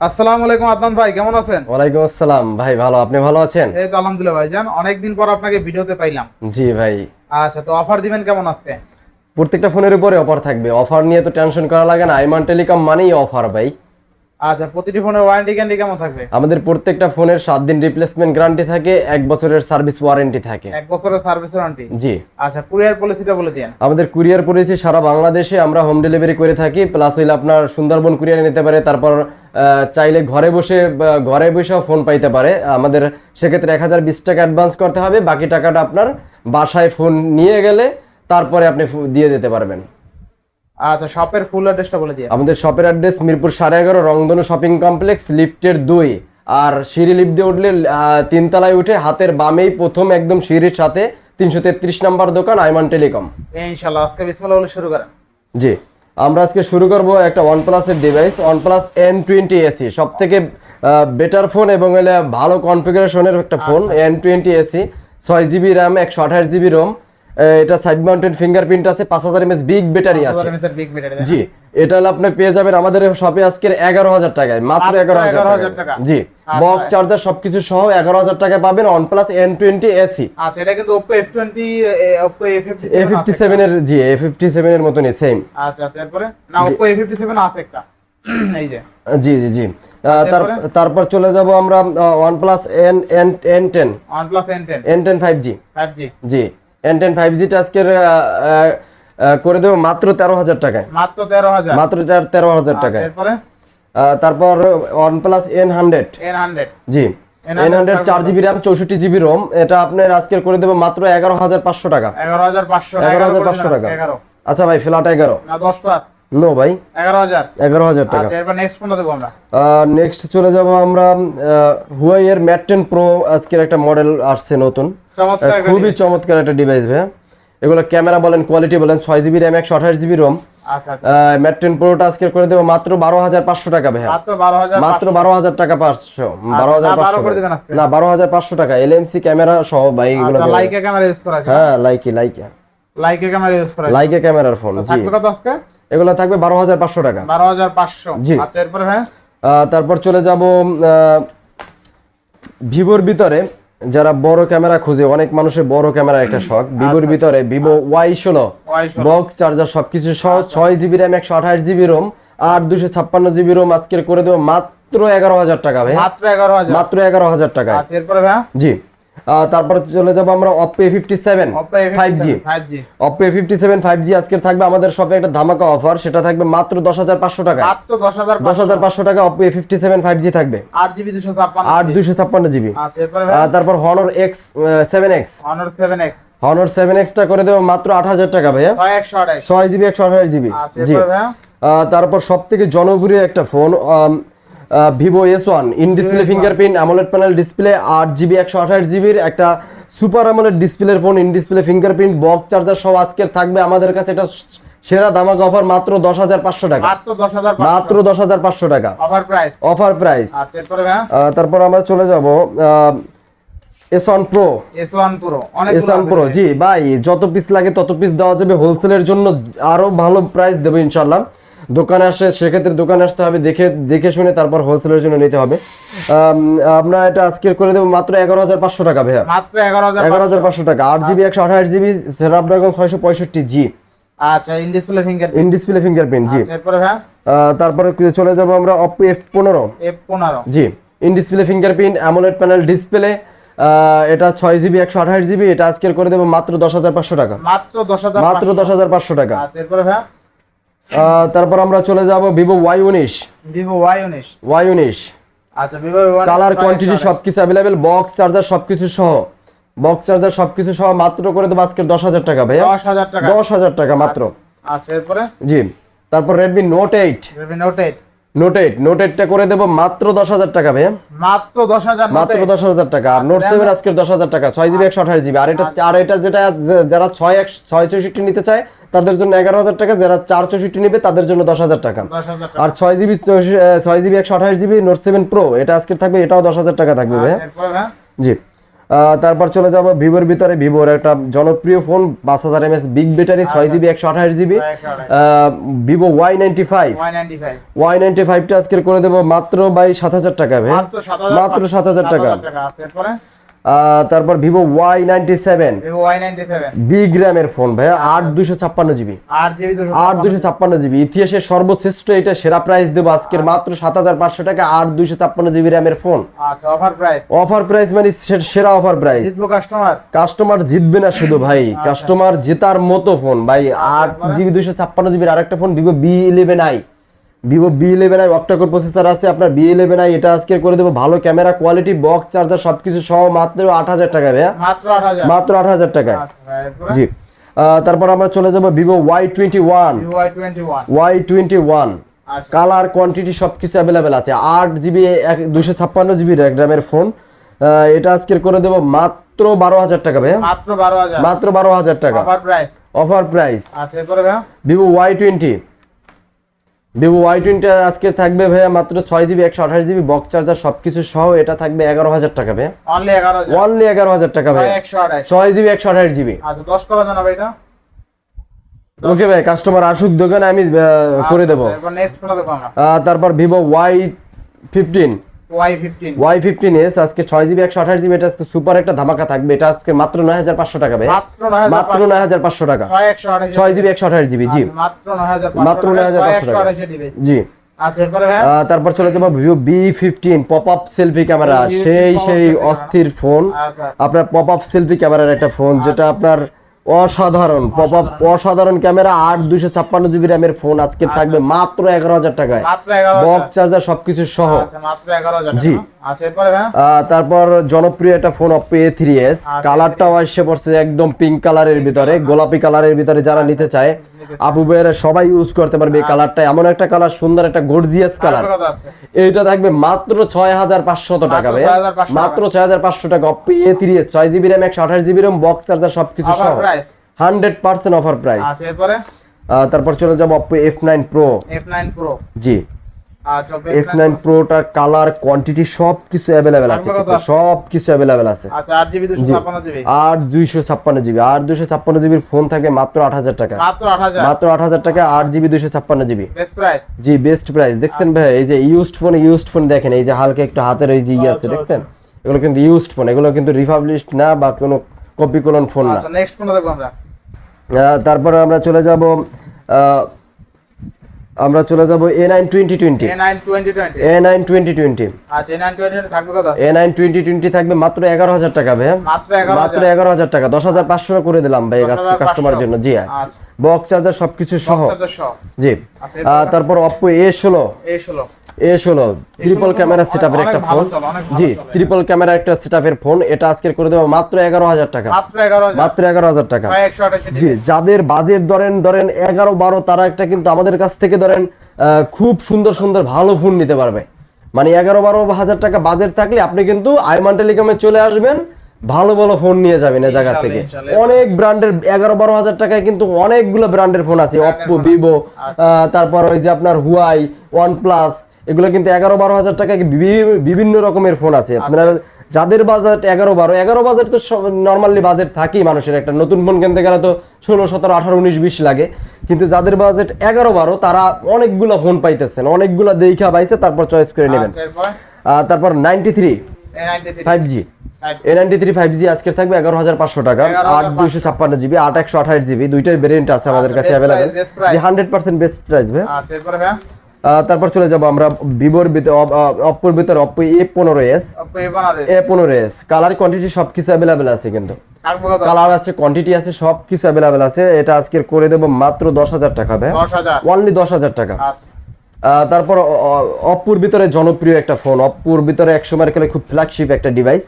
আসসালামু আলাইকুম আদনান ভাই কেমন আছেন? ওয়ালাইকুম আসসালাম। ভাই ভালো আপনি ভালো আছেন? এই তো আলহামদুলিল্লাহ ভাইজান অনেকদিন পর আপনাকে ভিডিওতে পাইলাম। জি ভাই। আচ্ছা তো অফার দিবেন কেমন আজকে? প্রত্যেকটা ফোনের উপরে অফার থাকবে। অফার নিয়ে তো টেনশন করা লাগে না। আইমান টেলিকম মানেই অফার ভাই। আচ্ছা প্রতিটি ফোনের ওয়ারেন্টি গ্যারান্টি কেমন থাকবে? আমাদের প্রত্যেকটা ফোনের সাত দিন রিপ্লেসমেন্ট গ্যারান্টি থাকে এক বছরের সার্ভিস ওয়ারেন্টি থাকে। এক বছরের সার্ভিস ওয়ারেন্টি জি। আচ্ছা কুরিয়ার পলিসিটা বলে দিন আমাদের কুরিয়ার পলিসি সারা বাংলাদেশে আমরা হোম ডেলিভারি করে থাকি প্লাস হইলে আপনার সুন্দরবন কুরিয়ার নিতে পারে তারপর চাইলে ঘরে বসে ঘরে বসেও ফোন পাইতে পারে। আমাদের সেক্ষেত্রে এক হাজার বিশ টাকা অ্যাডভান্স করতে হবে বাকি টাকাটা আপনার বাসায় ফোন নিয়ে গেলে তারপরে আপনি দিয়ে দিতে পারবেন। আচ্ছা শপের ফুল অ্যাড্রেসটা বলে দিন আমাদের শপের অ্যাড্রেস মিরপুর সাড়ে এগারো রংধনু শপিং কমপ্লেক্স লিফটের দুই। আর সিঁড়ি লিফট দিয়ে উঠলে তিনতলায় উঠে হাতের বামেই প্রথম একদম সিঁড়ির সাথে তিনশো তেত্রিশ নাম্বার দোকান আইমান টেলিকম। ইনশাআল্লাহ আজকে বিসমিল্লাহ বলে শুরু করেন। জি আমরা আজকে শুরু করব একটা ওয়ান প্লাসের device one plus N twenty SE সব থেকে বেটার ফোন এবং ভালো কনফিগারেশনের একটা ফোন এন টোয়েন্টি এসি ছয় জিবি র্যাম একশো আঠাশ জিবি রোম এটা সাইড মাউন্টেড ফিঙ্গারপ্রিন্ট আছে পাঁচ হাজার এমএস বিগ ব্যাটারি আছে। জি এটা হলে আপনি পেয়ে যাবেন আমাদের শপে আজকের এগারো হাজার টাকায় মাত্র এগারো হাজার টাকা। জি আচ্ছা। বক্স চার্জার সবকিছু সহ এগারো হাজার টাকায় পাবেন one plus N twenty SE আচ্ছা এটা কিন্তু Oppo F20 Oppo A57 A fifty seven এর জি এ ফিফটি সেভেন এর মতনই সেম আচ্ছা আচ্ছা এরপরে? না Oppo A57 আছে একটা। এই যে। জি জি জি। এরপরে? তারপর চলে যাব আমরা one plus N N N ten OnePlus N10 N ten N ten five G 5G G. N ten five জিটা আজকের করে দেবো মাত্র তেরো হাজার টাকায়। মাত্র 13000 মাত্র তেরো- তেরো হাজার আচ্ছা, টাকায়। তারপর one plus N hundred N100 G. N hundred চার জিবি র্যাম চৌষট্টি জিবি রোম এটা আপনার আজকের করে দেবো মাত্র এগারো হাজার পাঁচশো টাকা। 11500 এগারো হাজার পাঁচশো টাকা। আচ্ছা ভাই ফ্ল্যাট এগারো। না 10 প্লাস নো ভাই। 11000 এগারো হাজার টাকা। আচ্ছা এরপর নেক্সট কোনটা দেবো আমরা? নেক্সট চলে যাব আমরা হুয়াই এর ম্যাট টেন প্রো আজকের একটা মডেল আসছে নতুন। খুবই চমৎকার একটা ডিভাইস ভাই এগুলো ক্যামেরা বলেন কোয়ালিটি বলেন ছয় জিবি র্যাম একশো আঠাশ জিবি রোম আচ্ছা আচ্ছা। প্রোটা করে দেবো মাত্র বারো হাজার পাঁচশো টাকা মাত্র বারো হাজার টাকা পাঁচশো। বারো হাজার পাঁচশো করে দিবেন আজকে। না বারো হাজার পাঁচশো টাকা। এলএমসি ক্যামেরা সহ ভাই এগুলো আচ্ছা আছে হ্যাঁ লাইকি লাইকি লাইকা ক্যামেরা ইউজ করা লাইকে ক্যামেরার ফোন জি। থাকবে কত আজকে? এগুলো থাকবে বারো হাজার পাঁচশো টাকা। 12500 জি। আচ্ছা এরপরে হ্যাঁ আহ, তারপর চলে যাব ভিভোর ভিতরে। যারা বড় ক্যামেরা খুঁজে অনেক মানুষের বড় ক্যামেরা একটা শখ। ভিভোর ভিতরে ভিভো ওয়াই ষোলো বক্স চার্জার সবকিছু সহ ছয় জিবি র্যাম একশো আঠাশ জিবি রোম আর দুশো ছাপ্পান্ন জিবি রোম আজকের করে দেবো মাত্র এগারো হাজার টাকা ভাই। মাত্র 11000 মাত্র এগারো হাজার টাকা আচ্ছা এরপরে ভাই জি। তারপর চলে যাব আমরা Oppo A fifty seven Oppo A57 five G 5G Oppo A fifty seven five G আজকের থাকবে আমাদের শপে একটা ধামাকা অফার সেটা থাকবে মাত্র দশ হাজার পাঁচশো টাকা দশ হাজার পাঁচশো। টাকা Oppo A fifty seven five G থাকবে। 8GB 256 আর দুশো ছাপ্পান্ন জিবি। আচ্ছা তারপর Honor X seven X Honor 7X Honor seven extra করে দেবো মাত্র আট হাজার টাকা ভাইয়া। ছয় জিবি একশো আঠাশ জিবি। আচ্ছা জি। তারপর সব থেকে জনপ্রিয় একটা phone Vivo S one in display fingerprint AMOLED panel display আট জিবি একশো আঠাশ জিবির একটা সুপার অ্যামোলেড ডিসপ্লের phone in display fingerprint box charger সব আজকের থাকবে আমাদের কাছে এটা সেরা দামাক অফার মাত্র দশ হাজার পাঁচশো টাকা। মাত্র দশ হাজার পাঁচশো। টাকা। অফার প্রাইস হ্যাঁ? তারপর আমরা চলে যাব S one pro S1 Pro অনেক প্রো জি ভাই যত পিস লাগে তত পিস দেওয়া যাবে হোলসেলের জন্য আরও ভালো প্রাইস দেবো ইনশাল্লাহ দোকানে আসে সেক্ষেত্রে দোকানে আসতে হবে দেখে দেখে শুনে তারপর হোলসেলের জন্য নিতে হবে। আম, আমরা এটা আজকের করে দেবো মাত্র এগারো হাজার পাঁচশো টাকা ভাইয়া। মাত্র 11000 এগারো হাজার পাঁচশো টাকা। আট জিবি একশো আঠাশ জিবি স্ন্যাপড্রাগন ছয়শো পঁয়ষট্টি জি। আচ্ছা in display finger in display fingerprint জি। আচ্ছা এরপরে তারপরে চলে যাব আমরা অপো এফ পনেরো। F15 G. In display fingerprint AMOLED panel display এটা ছয় জিবি একশো আঠাশ জিবি এটা আজকের করে দেবো মাত্র দশ হাজার পাঁচশো টাকা। মাত্র 10500 মাত্র দশ হাজার পাঁচশো টাকা। আচ্ছা এরপরে হ্যাঁ তারপর আমরা চলে যাব ভিভো ওয়াই উনিশ। Vivo Y19 ওয়াই উনিশ। আচ্ছা Vivo Y19 কালার কোয়ান্টিটি সবকিছু অ্যাভেলেবেল বক্স চার্জার সবকিছু সহ। বক্স চার্জার সবকিছু সহ মাত্র করে দেবো আজকে দশ হাজার টাকা ভাইয়া। 10000 টাকা। দশ হাজার টাকা মাত্র। আচ্ছা এরপরে? জি। তারপর Redmi Note eight Redmi Note 8 Note eight Note এইটটা করে দেবো মাত্র দশ হাজার টাকা ভাই মাত্র 10000 মাত্র Note 8 দশ হাজার টাকা। আর নোট সেভেন আজকে দশ হাজার টাকা ছয় জিবি একশো আঠাশ জিবি। আর এটা আর এটা যেটা যারা ছয় এক ছয় চৌষট্টি নিতে চায় তাদের জন্য এগারো হাজার টাকা যারা চার চৌষট্টি নেবে তাদের জন্য দশ হাজার টাকা। আর ছয় জিবি ছয় জিবি একশো আঠাশ জিবি নোট সেভেন প্রো এটা আজকে থাকবে এটাও দশ হাজার টাকা থাকবে ভাই আচ্ছা, হ্যাঁ? জি। তারপর চলে যাব ভিভোর ভিতরে। ভিভোর একটা জনপ্রিয় ফোন পাঁচ হাজার এমএস বিগ ব্যাটারি ছয় জিবি একশো আঠাশ GB. Vivo Y ninety five Y ninety five Y ninety ফাইভটা আজকের করে দেবো মাত্র বাই সাত হাজার টাকা ভাই। মাত্র সাত হাজার টাকা। তারপর Vivo Y ninety seven. Big র্যামের ফোন ভাই আট দুশো ছাপ্পান্ন জিবি। আট দুশো ছাপ্পান্ন জিবি। ইতিহাসের সর্বশ্রেষ্ঠ এটা সেরা প্রাইস দেবো আজকের মাত্র সাত হাজার পাঁচশো টাকা আট দুশো ছাপ্পান্ন জিবি র্যামের ফোন। আচ্ছা অফার প্রাইস মানে সেরা অফার প্রাইস কাস্টমার কাস্টমার জিতবে না শুধু ভাই। কাস্টমার জেতার মতো ফোন ভাই। আট জিবি দুশো ছাপ্পান্ন জিবির আরেকটা phone Vivo V eleven I. Vivo V eleven I octa core processor আছে আপনার বি ইলেভেন আই এটা আজকে করে দেবো। ভালো ক্যামেরা কোয়ালিটি বক্স চার্জার সবকিছু সহ মাত্র আট হাজার টাকা ভাইয়া। মাত্র আট হাজার। টাকায় আচ্ছা জি। তারপর আমরা চলে যাব Vivo Y twenty one Y twenty one colour quantity সবকিছু অ্যাভেলেবেল আছে। আট জিবি দুশো ছাপ্পান্ন জিবি র্যামের ফোন এটা আজকের করে দেবো মাত্র বারো হাজার টাকা ভাইয়া। মাত্র বারো হাজার। মাত্র বারো হাজার টাকা। অফার প্রাইস অফার প্রাইস আচ্ছা Vivo Y twenty Vivo Y twenty আজকে থাকবে ভাইয়া মাত্র ছয় জিবি একশো আঠাশ জিবি বক্স চার্জার সবকিছু সহ এটা থাকবে এগারো হাজার টাকা ভাইয়া। অনলি এগারো হাজার। টাকা ভাইয়া। ছয় জিবি একশো আঠাশ জিবি আচ্ছা দশ করা জানাবে এটা? ওকে ভাই কাস্টমার আসুক দোকানে আমি করে দেবো। আচ্ছা, তারপর Vivo Y fifteen Y fifteen S আজকে ছয় জিবি একশো আঠাশ জিবি এটা আজকে সুপার একটা ধামাকা থাকবে। এটা আজকে মাত্র নয় হাজার পাঁচশো টাকা ভাই। মাত্র নয় হাজার পাঁচশো। টাকা। ছয় জিবি একশো আঠাশ জিবি জি। আচ্ছা, মাত্র নয় হাজার 9,500 টাকা। জি। আচ্ছা আহ, তারপর চলে যাব Vivo V fifteen pop up selfie camera সেই সেই অস্থির ফোন আচ্ছা আচ্ছা। আপনার পপ আপ সেলফি ক্যামেরার একটা ফোন যেটা আপনার অসাধারণ পপ আপ অসাধারণ ক্যামেরা আট দুইশো ছাপ্পান্ন জিবি র্যামের ফোন আজকে থাকবে মাত্র এগারো হাজার টাকায়। বক্স চার্জার সবকিছু সহ। আচ্ছা জি। আচ্ছা তারপর জনপ্রিয় একটা phone Oppo A three S আচ্ছা, কালারটাও এসে পড়ছে একদম পিঙ্ক কালারের ভিতরে গোলাপি কালারের ভিতরে যারা নিতে চায় আবু ভাইয়েরা সবাই ইউজ করতে পারবে এই কালারটা এমন একটা কালার সুন্দর একটা গর্জিয়াস কালার এইটা থাকবে মাত্র ছয় হাজার পাঁচশত টাকা মাত্র ছয় হাজার পাঁচশো টাকা। অপ্পো এ থ্রি এস ছয় জিবি র্যাম একশো আঠাশ জিবি র্যাম বক্স চার্জার সবকিছু সহ। হান্ড্রেড পার্সেন্ট অফার প্রাইস আচ্ছা এরপরে? তারপর চলে যাব Oppo F nine pro F nine pro জি। এফ নাইন প্রোটার কালার কোয়ান্টিটি সব কিছু অ্যাভেলেবেল আছে? সব কিছু অ্যাভেলেবেল আছে। আচ্ছা আর দুইশো ছাপ্পান্ন জিবি। আর দুইশো ছাপ্পান্ন জিবির ফোন থাকে মাত্র আট হাজার টাকা। মাত্র আট হাজার? টাকা আট জিবি দুইশো ছাপ্পান্ন জিবি। জি বেস্ট প্রাইস দেখছেন আচ্ছা। ভাই এই যে ইউজড ফোন ইউজড ফোন দেখেন এই যে হালকা একটু হাতের ওই যে ইয়ে আছে দেখছেন? এগুলো কিন্তু ইউজড ফোন এগুলো কিন্তু রিপাবলিশড না বা কোনো কপি কোলন ফোন না নেক্সট কোনটা দেখব আমরা। তারপরে আমরা চলে যাব আমরা চলে যাব A nine twenty twenty A nine twenty twenty A nine twenty twenty আচ্ছা এ থাকবে এ মাত্র এগারো হাজার টাকা ভাই মাত্র এগারো হাজার। টাকা দশ হাজার পাঁচশো করে দিলাম ভাই 10,500 কাস্টমারের জন্য জি হ্যাঁ। আচ্ছা। বক্স চার্জার সবকিছু সহ। জি। আচ্ছা? তারপর অপ্পো এ ষোলো। এই ষোলো। এ ষোলো ট্রিপল তো ক্যামেরা সেটআপের একটা ফোন জি চলে। ক্যামেরা একটা সেটআপের ফোন এটা আজকের করে দেবো মাত্র এগারো হাজার টাকা। মাত্র এগারো হাজার। জি যাদের বাজেট ধরেন ধরেন এগারো বারো তারা একটা কিন্তু আমাদের কাছ থেকে ধরেন খুব সুন্দর সুন্দর ভালো ফোন নিতে পারবে। মানে এগারো বারো হাজার টাকা বাজেট থাকলে আপনি কিন্তু আইমান টেলিকমে চলে আসবেন ভালো ভালো ফোন নিয়ে যাবেন এই জায়গা থেকে। অনেক ব্র্যান্ডের এগারো বারো হাজার টাকায় কিন্তু অনেকগুলো ব্র্যান্ডের ফোন আছে অপ্পো ভিভো। তারপর ওই যে আপনার হুয়াই ওয়ান প্লাস এগুলো কিন্তু এগারো বারো হাজার বিভি- বিভিন্ন রকমের ফোন আছে। আচ্ছা। আপনারা যাদের বাজেট এগারো বারো এগারো বাজেট তো নর্মালি বাজেট থাকেই মানুষের একটা। নতুন ফোন কিনতে গেলে তো ষোলো সতেরো আঠারো উনিশ বিশ লাগে। কিন্তু যাদের বাজেট এগারো বারো তারা অনেকগুলো ফোন পাইতেছেন অনেকগুলো দেখা পাইছে তারপর চয়েস করে নেবেন। আচ্ছা তারপর ninety three five G A ninety three five G আজকে থাকবে এগারো হাজার পাঁচশো টাকা। আট দুইশো ছাপ্পান্ন জিবি আট একশো আঠাশ জিবি দুইটাই ভেরিয়েন্ট আছে আমাদের আচ্ছা, কাছে অ্যাভেলেবেল। যে হান্ড্রেড পার্সেন্ট বেস্ট প্রাইস ভাই তারপর চলে যাব আমরা ভিভোর ভিতরে অপ্পোর ভিতরে অপ্পো এ পনেরো এস। এ পনেরো এস। কালার কোয়ান্টিটি সবকিছু অ্যাভেলেবেল আছে কিন্তু। কালার আছে কোয়ান্টিটি আছে সব কিছু অ্যাভেলেবেল আছে। এটা আজকে করে দেবো মাত্র দশ হাজার টাকা ভাই। অনলি দশ হাজার টাকা। আচ্ছা। তারপর অপ্পোর ভিতরে জনপ্রিয় একটা ফোন অপ্পোর ভিতরে একসময় গেলে খুব ফ্ল্যাগশিপ একটা ডিভাইস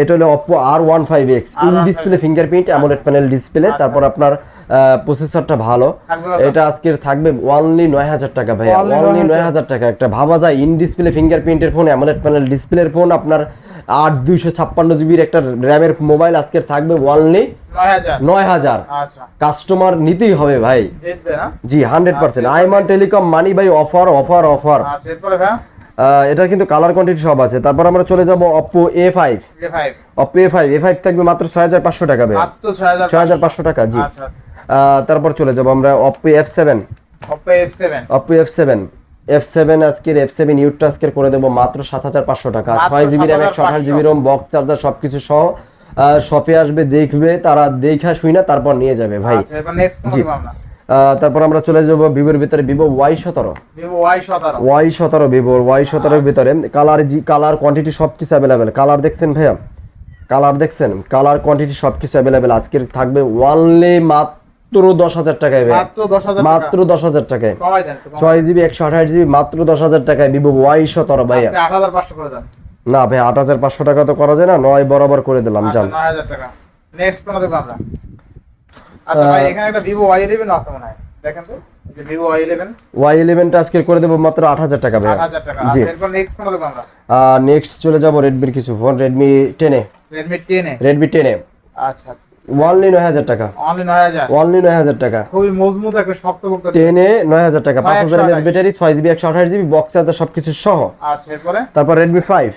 এটা হলো Oppo R one five X in R15 display fingerprint AMOLED panel display তারপর আপনার প্রসেসরটা ভালো। এটা আজকের থাকবে অনলি নয় হাজার টাকা ভাই অনলি নয় হাজার টাকা। একটা ভাবা যায় ইন ডিসপ্লে ফিঙ্গারপ্রিন্টের ফোন অ্যামোলেড প্যানেল ডিসপ্লের ফোন আপনার আট দুইশো ছাপ্পান্ন জিবির একটা র্যামের মোবাইল আজকের থাকবে অনলি নয় হাজার। হাজার। আচ্ছা। কাস্টমার নিতেই হবে ভাই। জি হান্ড্রেড পার্সেন্ট আইমান টেলিকম মানি ভাই অফার অফার অফার এটার কিন্তু কালার কোয়ান্টিটি সব আছে। তারপর আমরা চলে যাব Oppo A five Oppo A five A five থাকবে মাত্র ছয় হাজার পাঁচশো টাকা ছয় হাজার পাঁচশো টাকা জি। আচ্ছা আচ্ছা। তারপর চলে যাব আমরা Oppo F seven Oppo F seven Oppo F seven F seven আজকের এফ সেভেন ইউটা আজকের করে দেবো মাত্র সাত হাজার পাঁচশো টাকা। ছয় জিবি র্যাম একশো আঠাশ জিবি রোম বক্স চার্জার সবকিছু সহ শপে আসবে দেখবে তারা দেখা শুই না তারপর নিয়ে যাবে ভাই। আচ্ছা জি। তারপর আমরা চলে যাব ভিভোর ভিতরে ভিভো ওয়াই সতেরো। ভিভো ওয়াই সতেরো। ওয়াই সতেরো ভিভোর ওয়াই সতেরোর ভিতরে। কালার জি কালার কোয়ান্টিটি সব কিছু অ্যাভেলেবেল কালার দেখছেন ভাইয়া? কালার দেখছেন? কালার কোয়ান্টিটি সব কিছু অ্যাভেলেবেল আজকের থাকবে ওয়ানলি মাত্র দশ হাজার টাকায় মাত্র দশ হাজার মাত্র টাকায়। ছয় জিবি একশো আঠাশ জিবি মাত্র দশ হাজার টাকায় ভিভো ওয়াই সতেরো ভাইয়া না ভাই আট হাজার পাঁচশো টাকা তো করা যায় না নয় বরাবর করে দিলাম আচ্ছা জান আচ্ছা মাত্র আচ্ছা নেক্সট নেক্সট চলে যাব রেডমির কিছু ফোন রেডমি টেনে রেডমি টেন রেডমি টেনে আচ্ছা আচ্ছা। টাকা। অনলি টাকা। খুবই মজবুত একটা টেনে টাকা। Battery GB GB box charger সবকিছু সহ। আচ্ছা এরপরে? তারপর রেডমি ফাইভ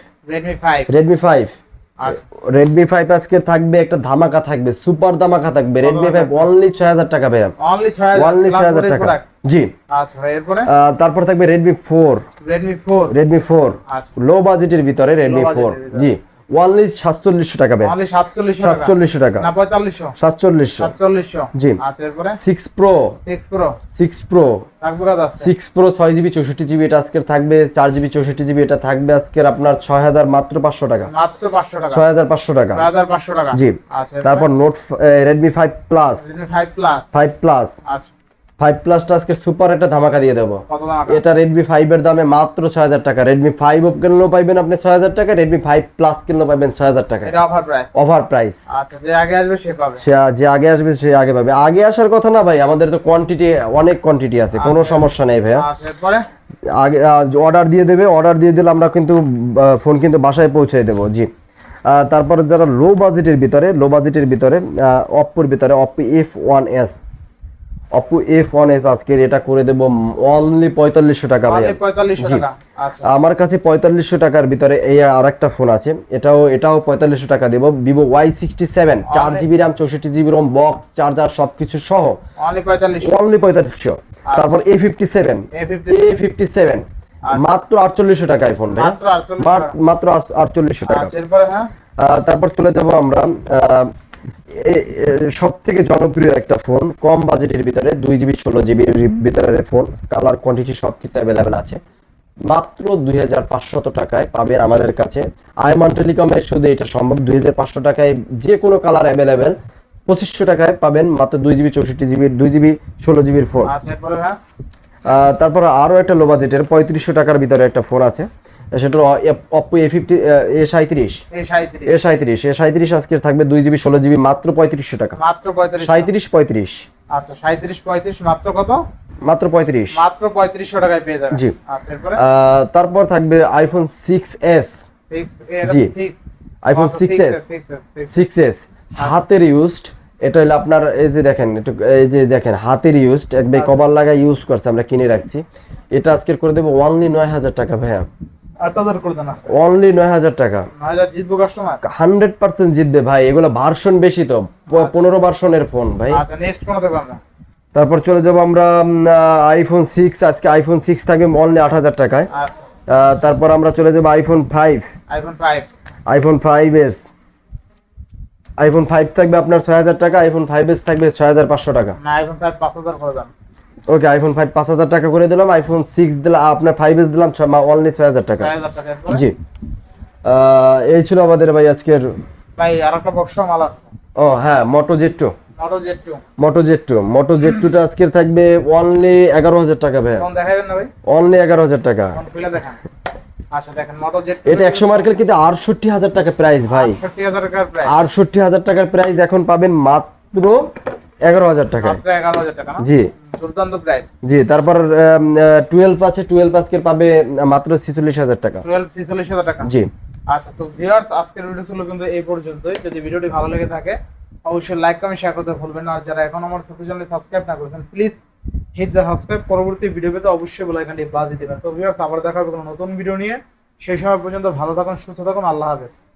রেডমি আজকে থাকবে একটা ধামাকা থাকবে সুপার ধামাকা থাকবে। রেডমি ফাইভ অনলি ছয় হাজার টাকা ভাইয়া। অনলি ছয় হাজার টাকা। জি। আচ্ছা এরপরে? তারপর থাকবে Redmi four Redmi four Redmi four low বাজেটের ভিতরে রেডমি ফোর জি। ওয়ানলি সাতচল্লিশশো টাকা ভাই। সাতচল্লিশশো টাকা। সাতচল্লিশশো টাকা। না পঁয়তাল্লিশশো। সাতচল্লিশশো। সাতচল্লিশশো। জি। Six pro six pro six pro তারপরে আছে। সিক্স প্রো ছয় জিবি চৌষট্টি জিবি এটা আজকের থাকবে। চার জিবি চৌষট্টি জিবি এটা থাকবে আজকের আপনার ছয় হাজার মাত্র পাঁচশো টাকা। মাত্র পাঁচশো টাকা। ছয় হাজার পাঁচশো টাকা। টাকা। জি। আচ্ছা তারপর Note Redmi five plus five plus five plus five প্লাসটা আজকে সুপার একটা ধামাকা দিয়ে দেবো। এটা রেডমি ফাইভ এর দামে মাত্র ছয় হাজার টাকা রেডমি ফাইভ কিনলেও পাইবেন আপনি ছয় হাজার টাকা রেডমি ফাইভ প্লাস কিনলেও পাইবেন ছয় হাজার টাকা অফার প্রাইস ওভার প্রাইস আচ্ছা যে আগে আসবে সে পাবে। যে আগে আসবে সে আগে পাবে। আগে আসার কথা না ভাই আমাদের তো কোয়ান্টিটি অনেক কোয়ান্টিটি আছে কোনো সমস্যা নেই ভাইয়া। আচ্ছা আগে অর্ডার দিয়ে দেবে অর্ডার দিয়ে দিলে আমরা কিন্তু ফোন কিন্তু বাসায় পৌঁছে দেবো জি। তারপর যারা লো বাজেটের ভিতরে লো বাজেটের ভিতরে অপ্পোর ভিতরে Oppo F one S Oppo F one S আজকের এটা করে দেবো অনলি পঁয়তাল্লিশশো টাকা টাকা আচ্ছা। আমার কাছে পঁয়তাল্লিশশো টাকার ভিতরে এই আর একটা ফোন আছে। এটাও এটাও পঁয়তাল্লিশশো টাকা দেবো। ভিভো ওয়াই সিক্সটি সেভেন চার জিবি র্যাম চৌষট্টি জিবি রোম বক্স চার্জার সবকিছু সহ। অনলি পঁয়তাল্লিশশো। তারপর A fifty seven A fifty seven মাত্র আটচল্লিশশো টাকায় ফোন ভাই মাত্র আটচল্লিশশো টাকা। আচ্ছা তারপর চলে যাব আমরা সব থেকে জনপ্রিয় একটা ফোন, কম বাজেটের ভিতরে, দুই জিবি, ষোলো জিবির ভিতরে ফোন, কালার কোয়ান্টিটি সবকিছু অ্যাভেলেবেল আছে। মাত্র দুই হাজার পাঁচশত টাকায় পাবেন আমাদের কাছে। আয়মান টেলিকমের শুধু এটা সম্ভব, দুই হাজার পাঁচশো টাকায় যে কোনো কালার অ্যাভেলেবেল পঁচিশশো টাকায় পাবেন মাত্র দুই জিবি, চৌষট্টি জিবির দুই জিবি, ষোলো জিবির ফোন। তারপর আরও একটা লো বাজেটের পঁয়ত্রিশশো টাকার ভিতরে একটা ফোন আছে। সেটা অপ্পো এ ফিফটি এ সাঁত্রিশ এ সাঁত্রিশ এ সাঁত্রিশ আজকে থাকবে দুই জিবি ষোলো জিবি মাত্র পঁয়ত্রিশশো টাকা। মাত্র পঁয়ত্রিশ সাঁত্রিশ পঁয়ত্রিশ। আচ্ছা সাঁত্রিশ পঁয়ত্রিশ মাত্র কত? মাত্র পঁয়ত্রিশ। মাত্র পঁয়ত্রিশশো টাকায় পেয়ে যাবেন। জি। আচ্ছা তারপর থাকবে আইফোন সিক্স এস জি। IPhone six S six S হাতের ইউজড এটা হলো আপনার এই যে দেখেন একটু এই যে দেখেন হাতের ইউজড একবার কভার লাগা ইউজ করছে আমরা কিনে রাখছি। এটা আজকের করে দেবো অনলি নয় হাজার টাকা ভাইয়া। আজকে। অনলি নয় হাজার টাকা। হান্ড্রেড পার্সেন্ট জিতবে ভাই এগুলো ভার্সন বেশি তো প- পনেরো ভার্সনের ফোন ভাই। আচ্ছা নেক্সট কোন দেবো আমরা। তারপর চলে যাব আমরা আইফোন সিক্স আজকে আইফোন সিক্স থাকবে অনলি আট হাজার টাকায়। আচ্ছা। তারপর আমরা চলে যাব iPhone five iPhone five iPhone five S iPhone five থাকবে আপনার ছয় হাজার টাকা আইফোন ফাইভ এস থাকবে ছয় হাজার পাঁচশো টাকা। না আইফোন ফাইভ পাঁচ হাজার করে দেন। ওকে আইফোন ফাইভ পাঁচ হাজার টাকা করে দিলাম আইফোন সিক্স দিলাম আপনার ফাইভ এস দিলাম অনলি ছয় হাজার টাকা। হাজার টাকা জি। এই ছিল আমাদের ভাই আজকের ভাই আর একটা বক্স মাল আছে। ও হ্যাঁ Moto Z two Moto Z two Moto Z two Moto Z টুটা আজকের থাকবে অনলি এগারো হাজার টাকা ভাই দেখাবেন না ভাই? অনলি এগারো হাজার টাকা। দেখান। আচ্ছা দেখেন মোটো জেড এটা একশো মার্কেল কিন্তু আটষট্টি হাজার টাকা প্রাইস ভাই। আটষট্টি হাজার টাকার প্রাইস আটষট্টি হাজার টাকার প্রাইস এখন পাবেন মাত্র টাকা মাত্র এগারো হাজার টাকা জি। দুর্দান্ত প্রাইস জি তারপর টুয়েলভ আছে টুয়েলভ আজকের পাবে মাত্র ছিচল্লিশ হাজার টাকা। জি। আচ্ছা তো ভিউয়ার্স আজকের ভিডিও ছিল কিন্তু এই পর্যন্তই। যদি ভিডিওটি ভালো লেগে থাকে অবশ্যই লাইক কমেন্ট শেয়ার করতে ভুলবেন না। আর যারা এখন আমার ছোট চ্যানেলে সাবস্ক্রাইব না করেছেন প্লিজ হিট দ্য সাবস্ক্রাইব পরবর্তী ভিডিও পেতে অবশ্যই বেল আইকনটি বাজিয়ে দেবেন। তো ভিউয়ার্স আবার দেখা হবে কোনো নতুন ভিডিও নিয়ে। সেই সময় পর্যন্ত ভালো থাকুন, সুস্থ থাকুন, আল্লাহ হাফেজ।